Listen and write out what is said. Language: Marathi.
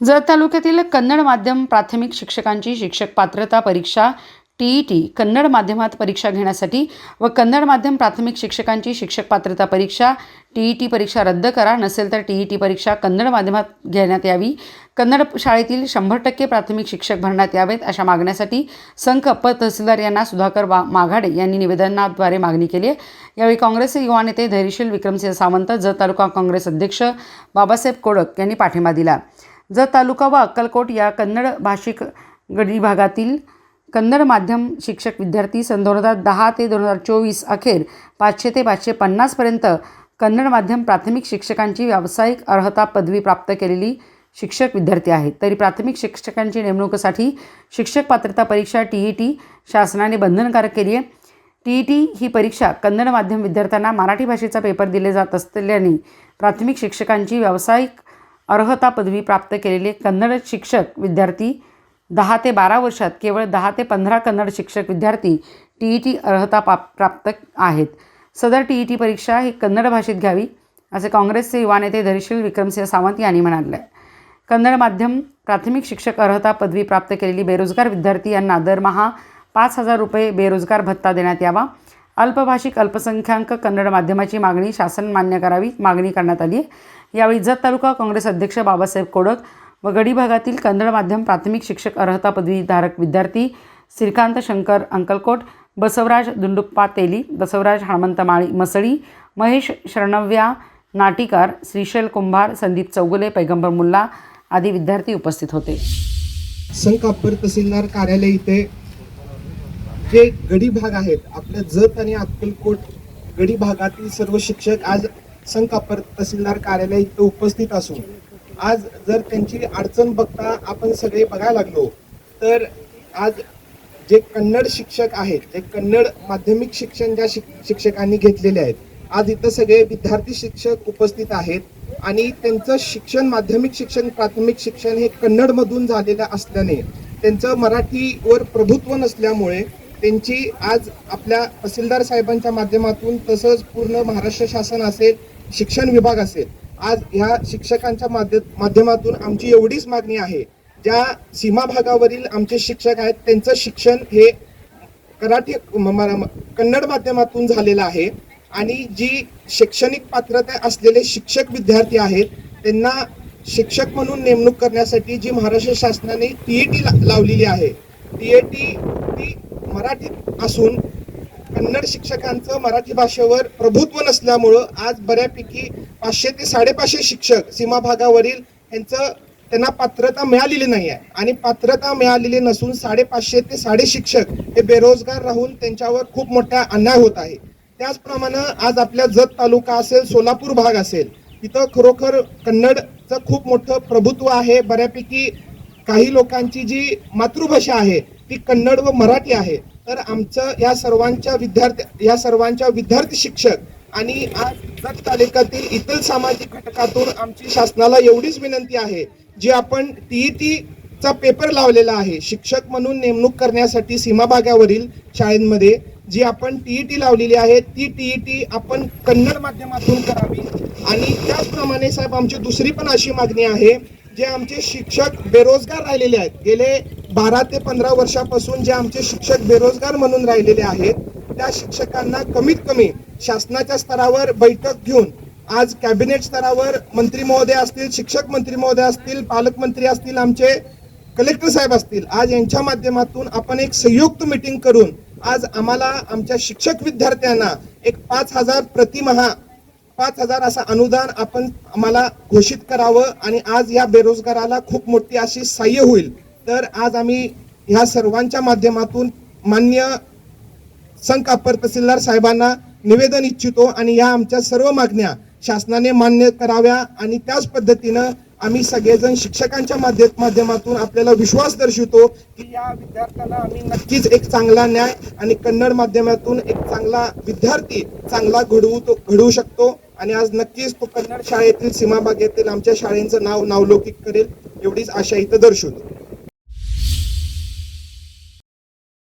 जत तालुक्यातील कन्नड माध्यम प्राथमिक शिक्षकांची शिक्षक पात्रता परीक्षा टी ई टी कन्नड माध्यमात परीक्षा घेण्यासाठी व कन्नड माध्यम प्राथमिक शिक्षकांची शिक्षक पात्रता परीक्षा टी ई टी परीक्षा रद्द करा नसेल तर टी ई टी परीक्षा कन्नड माध्यमात घेण्यात यावी. कन्नड शाळेतील शंभर टक्के प्राथमिक शिक्षक भरण्यात यावेत अशा मागण्यासाठी संख अप्पर तहसीलदार यांना सुधाकर वा माघाडे यांनी निवेदनाद्वारे मागणी केली आहे. यावेळी काँग्रेसचे युवा नेते धैर्यशील विक्रमसिंह सावंत जत तालुका काँग्रेस अध्यक्ष बाबासाहेब कोडक यांनी पाठिंबा दिला. जत तालुका व अक्कलकोट या कन्नड भाषिक गडी भागातील कन्नड माध्यम शिक्षक विद्यार्थी सन दोन हजार दहा ते दोन हजार चोवीस अखेर पाचशे ते पाचशे पन्नासपर्यंत कन्नड माध्यम प्राथमिक शिक्षकांची व्यावसायिक अर्हता पदवी प्राप्त केलेली शिक्षक विद्यार्थी आहेत. तरी प्राथमिक शिक्षकांची नेमणुकीसाठी शिक्षक पात्रता परीक्षा टी ई टी शासनाने बंधनकारक केली आहे. टी ई टी ही परीक्षा कन्नड माध्यम विद्यार्थ्यांना मराठी भाषेचा पेपर दिले जात असल्याने प्राथमिक शिक्षकांची व्यावसायिक अर्हता पदवी प्राप्त केलेले कन्नड शिक्षक विद्यार्थी दहा ते बारा वर्षात केवळ दहा ते पंधरा कन्नड शिक्षक विद्यार्थी टी ई टी अर्हता पा प्राप्त आहेत. सदर टी ई टी परीक्षा ही कन्नड भाषेत घ्यावी असे काँग्रेसचे युवा नेते धैर्यशील विक्रमसिंह सावंत यांनी म्हणाले. कन्नड माध्यम प्राथमिक शिक्षक अर्हता पदवी प्राप्त केलेली बेरोजगार विद्यार्थी यांना दरमहा पाच हजार रुपये बेरोजगार भत्ता देण्यात यावा. अल्पभाषिक अल्पसंख्याक कन्नड माध्यमाची मागणी शासन मान्य करावी मागणी करण्यात आली आहे. यावेळी जत तालुका काँग्रेस अध्यक्ष बाबासाहेब कोडक व गडी भागातील कन्नड माध्यम प्राथमिक शिक्षक अर्हता पदवीधारक विद्यार्थी श्रीकांत शंकर अंकलकोट बसवराज दुंडुप्पा तेली बसवराज हणमंत माळी मसळी महेश शरणव्या नाटीकार श्रीशैल कुंभार संदीप चौगुले पैगंबर मुल्ला आदी विद्यार्थी उपस्थित होते. संख अप्पर तहसीलदार कार्यालय इथे जे गडी भाग आहेत आपल्या जत आणि अक्कलकोट गडी भागातील सर्व शिक्षक आज संघ अप्पर तहसीलदार कार्यालय इथं उपस्थित असून आज जर त्यांची अडचण बघता आपण सगळे बघायला लागलो तर आज जे कन्नड शिक्षक आहेत जे कन्नड माध्यमिक शिक्षण ज्या शिक शिक्षकांनी घेतलेले आहेत आज इथं सगळे विद्यार्थी शिक्षक उपस्थित आहेत आणि त्यांचं शिक्षण माध्यमिक शिक्षण प्राथमिक शिक्षण हे कन्नडमधून झालेलं असल्याने त्यांचं मराठीवर प्रभुत्व नसल्यामुळे त्यांची आज आपल्या तहसीलदार साहेबांच्या माध्यमातून तसंच पूर्ण महाराष्ट्र शासन असेल शिक्षण विभाग असेल आज ह्या शिक्षकांच्या माध्यमातून आमची एवढीच मागणी आहे. ज्या सीमा भागावरील आमचे शिक्षक आहेत त्यांचं शिक्षण हे कराठी म- म- कन्नड माध्यमातून झालेलं आहे. आणि जी शैक्षणिक पात्रता असलेले शिक्षक विद्यार्थी आहेत त्यांना शिक्षक म्हणून नेमणूक करण्यासाठी जी महाराष्ट्र शासनाने टी ई टी लावलेली आहे. टी ए ती मराठीत असून कन्नड शिक्षकांचं मराठी भाषेवर प्रभुत्व नसल्यामुळं आज बऱ्यापैकी पाचशे ते साडेपाचशे शिक्षक सीमा भागावरील यांचं त्यांना पात्रता मिळालेली नाही आहे. आणि पात्रता मिळालेली नसून साडेपाचशे ते साडे शिक्षक हे बेरोजगार राहून त्यांच्यावर खूप मोठा अन्याय होत आहे. त्याचप्रमाणे आज आपल्या जत तालुका असेल सोलापूर भाग असेल तिथं खरोखर कन्नडचं खूप मोठं प्रभुत्व आहे. बऱ्यापैकी काही लोकांची जी मातृभाषा आहे ती कन्नड व मराठी आहे. तर आमचं या सर्वांच्या विद्यार्थी या सर्वांच्या विद्यार्थी शिक्षक आणि आज जत तालुक्यातील इतर सामाजिक घटकातून आमची शासनाला एवढीच विनंती आहे जी आपण टीईटी चा पेपर लावलेला आहे शिक्षक म्हणून नेमणूक करण्यासाठी सीमाभागावरील शाळेंमध्ये जी आपण टीईटी लावलेली आहे ती टीईटी आपण कन्नड माध्यमातून करावी. आणि त्याचप्रमाणे साहेब आमची दुसरी पण अशी मागणी आहे जे आमचे शिक्षक बेरोजगार राहिलेले आहेत. गेले बारा ते पंधरा वर्षापासून जे आमचे शिक्षक बेरोजगार म्हणून राहिलेले आहेत त्या शिक्षकांना कमीत कमी शासनाच्या स्तरावर बैठक घेऊन आज कॅबिनेट स्तरावर मंत्री महोदय असतील शिक्षक मंत्री महोदय असतील पालकमंत्री असतील आमचे कलेक्टर साहेब असतील आज यांच्या माध्यमातून आपण एक संयुक्त मिटिंग करून आज आम्हाला आमच्या शिक्षक विद्यार्थ्यांना एक पाच हजार प्रतिमहा पाच हजार असं अनुदान आपण आम्हाला घोषित करावं आणि आज या बेरोजगाराला खूप मोठी अशी सहाय्य होईल. तर आज आम्ही ह्या सर्वांच्या माध्यमातून मान्य संघ अप्पर तहसीलदार साहेबांना निवेदन इच्छितो आणि या आमच्या सर्व मागण्या शासनाने मान्य कराव्या आणि त्याच पद्धतीनं आम्ही सगळेजण शिक्षकांच्या माध्यमातून आपल्याला विश्वास दर्शवतो की या विद्यार्थ्यांना आम्ही नक्कीच एक चांगला न्याय आणि कन्नड माध्यमातून एक चांगला विद्यार्थी चांगला घडवू तो घडवू शकतो. आणि आज नक्कीच तो कन्नड शाळेतील सीमाभागेतील आमच्या शाळेचं नाव नावलौकिक करेल. एवढीच आशा इथं दर्शवतो.